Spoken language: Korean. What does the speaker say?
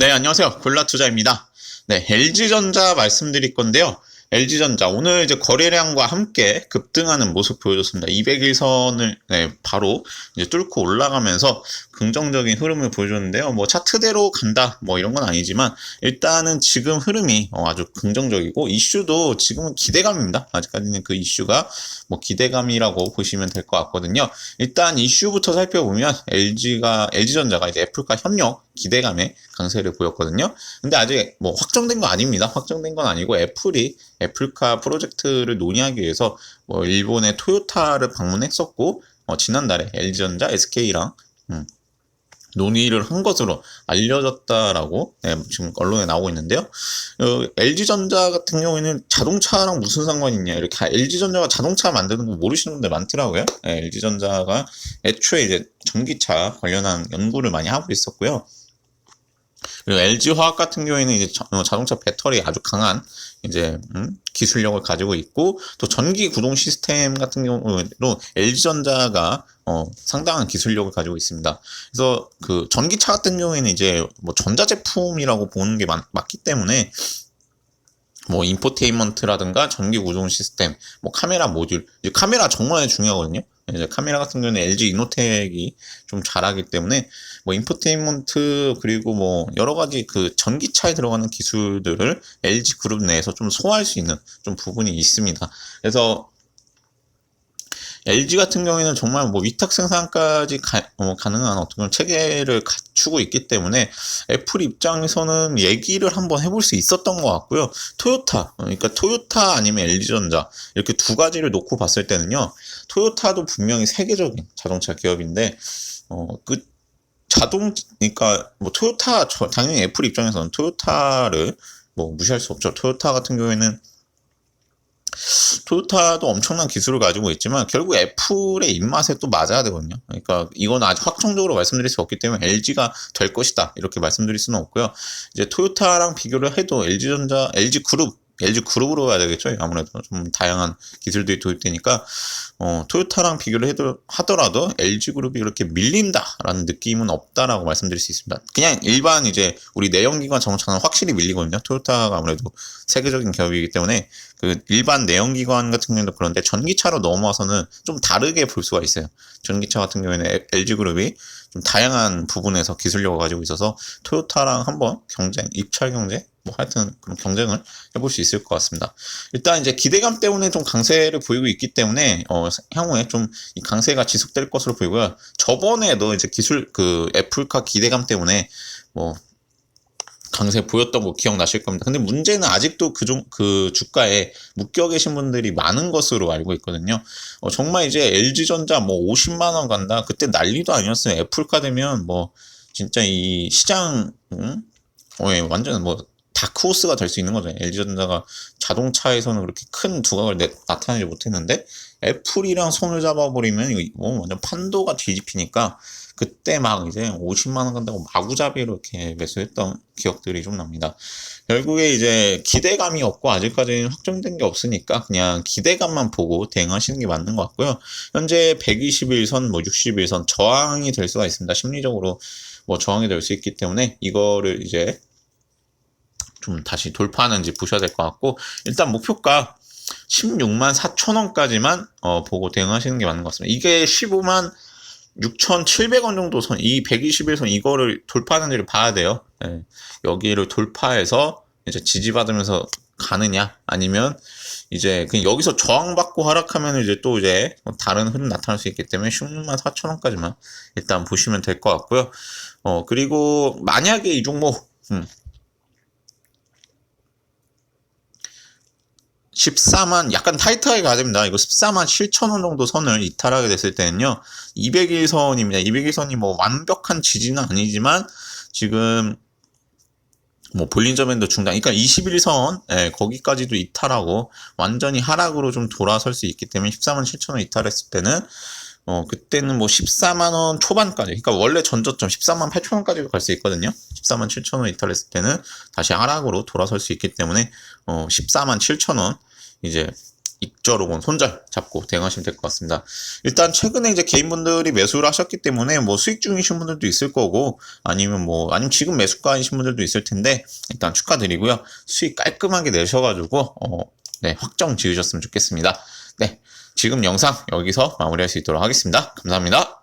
네, 안녕하세요. 굴라투자입니다. 네, LG전자 말씀드릴 건데요. LG전자 오늘 이제 거래량과 함께 급등하는 모습 보여줬습니다. 201선을 네, 바로 이제 뚫고 올라가면서 긍정적인 흐름을 보여줬는데요. 뭐 차트대로 간다 뭐 이런 건 아니지만 일단은 지금 흐름이 어, 아주 긍정적이고 이슈도 지금은 기대감입니다. 아직까지는 그 이슈가 뭐 기대감이라고 보시면 될 것 같거든요. 일단 이슈부터 살펴보면 LG가 LG전자가 이제 애플과 협력 기대감에 강세를 보였거든요. 근데 아직 뭐 확정된 거 아닙니다. 확정된 건 아니고 애플이 애플카 프로젝트를 논의하기 위해서 뭐 일본의 토요타를 방문했었고 어, 지난달에 LG전자, SK랑 음, 논의를 한 것으로 알려졌다라고 네, 지금 언론에 나오고 있는데요. 어, LG전자 같은 경우에는 자동차랑 무슨 상관이 있냐 이렇게 LG전자가 자동차 만드는 거 모르시는 분들 많더라고요. 네, LG전자가 애초에 이제 전기차 관련한 연구를 많이 하고 있었고요. 그리고 LG 화학 같은 경우에는 이제 자, 어, 자동차 배터리 아주 강한 이제 음, 기술력을 가지고 있고 또 전기 구동 시스템 같은 경우로 LG전자가 어, 상당한 기술력을 가지고 있습니다. 그래서 그 전기차 같은 경우에는 이제 뭐 전자 제품이라고 보는 게 맞, 맞기 때문에 뭐 인포테인먼트라든가 전기 구동 시스템, 뭐 카메라 모듈, 카메라 정말 중요하거든요. 이제 카메라 같은 경우는 LG 이노텍이 좀 잘하기 때문에 뭐 인포테인먼트 그리고 뭐 여러 가지 그 전기차에 들어가는 기술들을 LG 그룹 내에서 좀 소화할 수 있는 좀 부분이 있습니다. 그래서 LG 같은 경우에는 정말 뭐 위탁 생산까지 가, 어, 가능한 어떤 체계를 갖추고 있기 때문에 애플 입장에서는 얘기를 한번 해볼 수 있었던 것 같고요. 토요타, 그러니까 토요타 아니면 LG전자 이렇게 두 가지를 놓고 봤을 때는요. 토요타도 분명히 세계적인 자동차 기업인데 어, 그 자동, 그러니까 뭐 토요타, 당연히 애플 입장에서는 토요타를 뭐 무시할 수 없죠. 토요타 같은 경우에는 토요타도 엄청난 기술을 가지고 있지만 결국 애플의 입맛에 또 맞아야 되거든요. 그러니까 이건 아직 확정적으로 말씀드릴 수 없기 때문에 LG가 될 것이다 이렇게 말씀드릴 수는 없고요. 이제 토요타랑 비교를 해도 LG전자, LG 그룹 LG 그룹으로 가야 되겠죠. 아무래도 좀 다양한 기술들이 도입되니까 어, 토요타랑 비교를 해도, 하더라도 LG 그룹이 그렇게 밀린다라는 느낌은 없다라고 말씀드릴 수 있습니다. 그냥 일반 이제 우리 내연기관 자동차는 확실히 밀리거든요. 토요타가 아무래도 세계적인 기업이기 때문에 그 일반 내연기관 같은 경우에도 그런데 전기차로 넘어와서는 좀 다르게 볼 수가 있어요. 전기차 같은 경우에는 LG 그룹이 좀 다양한 부분에서 기술력을 가지고 있어서 토요타랑 한번 경쟁, 입찰 경쟁 뭐 하여튼 그런 경쟁을 해볼 수 있을 것 같습니다. 일단 이제 기대감 때문에 좀 강세를 보이고 있기 때문에 어, 향후에 좀 이 강세가 지속될 것으로 보이고요. 저번에도 이제 기술 그 애플카 기대감 때문에 뭐 강세 보였던 거 기억나실 겁니다. 근데 문제는 아직도 그, 종, 그 주가에 묶여 계신 분들이 많은 것으로 알고 있거든요. 어, 정말 이제 LG전자 뭐 50만원 간다. 그때 난리도 아니었어요. 애플카 되면 뭐 진짜 이 시장, 응? 어, 예, 완전 뭐 다크호스가 될 수 있는 거죠. LG전자가 자동차에서는 그렇게 큰 두각을 내, 나타내지 못했는데 애플이랑 손을 잡아버리면 이거 뭐 완전 판도가 뒤집히니까 그때 막 이제 50만 원 간다고 마구잡이로 이렇게 매수했던 기억들이 좀 납니다. 결국에 이제 기대감이 없고 아직까지는 확정된 게 없으니까 그냥 기대감만 보고 대응하시는 게 맞는 것 같고요. 현재 121선, 뭐 61선 저항이 될 수가 있습니다. 심리적으로 뭐 저항이 될 수 있기 때문에 이거를 이제 좀 다시 돌파하는지 보셔야 될 것 같고 일단 목표가 16만 4천 원까지만 어, 보고 대응하시는 게 맞는 것 같습니다. 이게 15만 6,700원 정도 선, 이 121선 이거를 돌파하는지를 봐야 돼요. 네. 여기를 돌파해서 이제 지지받으면서 가느냐, 아니면 이제 그냥 여기서 저항받고 하락하면 이제 또 이제 다른 흐름 나타날 수 있기 때문에 16만 4천원까지만 일단 보시면 될 것 같고요. 어, 그리고 만약에 이 종목, 음, 14만 약간 타이트하게 가야 됩니다. 이거 14만 7천 원 정도 선을 이탈하게 됐을 때는요. 201선입니다. 201선이 뭐 완벽한 지지는 아니지만 지금 뭐 볼린저 밴드 중단, 그러니까 21선 예, 거기까지도 이탈하고 완전히 하락으로 좀 돌아설 수 있기 때문에 14만 7천 원 이탈했을 때는 어 그때는 뭐 14만 원 초반까지, 그러니까 원래 전저점 14만 8천 원까지도 갈수 있거든요. 14만 7천 원 이탈했을 때는 다시 하락으로 돌아설 수 있기 때문에 어 14만 7천 원 이제 익절 혹은 손절 잡고 대응하시면 될 것 같습니다. 일단 최근에 이제 개인분들이 매수를 하셨기 때문에 뭐 수익 중이신 분들도 있을 거고 아니면 뭐 아니면 지금 매수가이신 분들도 있을 텐데 일단 축하드리고요. 수익 깔끔하게 내셔가지고 어, 네 확정 지으셨으면 좋겠습니다. 네 지금 영상 여기서 마무리할 수 있도록 하겠습니다. 감사합니다.